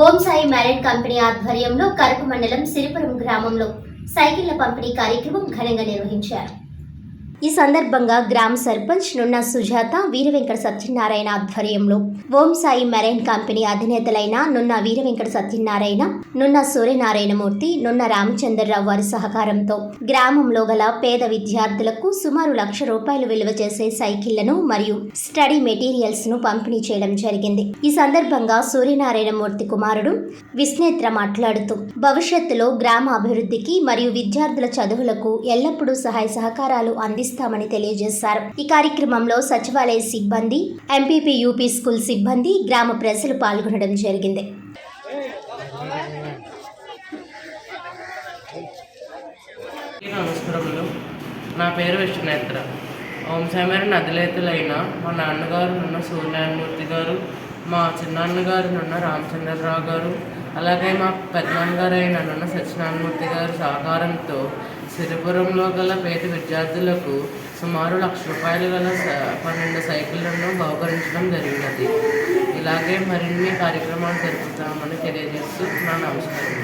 Om Sai muriate company ఆధ్వర్యంలో కరపు మండలం సిరిపురం గ్రామంలో సైకిళ్ళ పంపిణీ కార్యక్రమం ఘనంగా నిర్వహించారు. ఈ సందర్భంగా గ్రామ సర్పంచ్ నున్న సుజాత వీరవెంకట సత్యనారాయణ ఆధ్వర్యంలో ఓం సాయి మెరైన్ కంపెనీ అధినేతలైన నున్న వీరవెంకట సత్యనారాయణ నున్న సూర్యనారాయణమూర్తి నున్న రామచంద్రరావు వారి సహకారంతో గ్రామంలో గల పేద విద్యార్థులకు సుమారు లక్ష రూపాయలు విలువ చేసే సైకిళ్ళను మరియు స్టడీ మెటీరియల్స్ను పంపిణీ చేయడం జరిగింది. ఈ సందర్భంగా సూర్యనారాయణమూర్తి కుమారుడు విస్నేత్ర మాట్లాడుతూ భవిష్యత్తులో గ్రామ అభివృద్ధికి మరియు విద్యార్థుల చదువులకు ఎల్లప్పుడూ సహాయ సహకారాలు అందిస్తామని తెలియజేశారు. ఈ కార్యక్రమంలో సచివాలయ సిబ్బంది ఎంపీపీ యూపీ స్కూల్ సిబ్బంది గ్రామ ప్రజలు పాల్గొనడం జరిగింది. నమస్కారములు. నా పేరు విష్ణునేత్ర. వంశమైన నదిలేతులైన మా నాన్నగారు నున్న సూర్యనారాయణమూర్తి గారు మా చిన్నాన్నగారు నున్న రామచంద్రరావు గారు అలాగే మా పెద్దనాన్నగారైన నన్న సత్యనారాయణమూర్తి గారి సహకారంతో సిరిపురంలో గల పేద విద్యార్థులకు సుమారు లక్ష రూపాయలు గల స- పన్నెండు సైకిళ్ళను బహుకరించడం జరిగినది. ఇలాగే మరిన్ని కార్యక్రమాలు జరుపుతామని తెలియజేస్తూ నా నమస్కారం.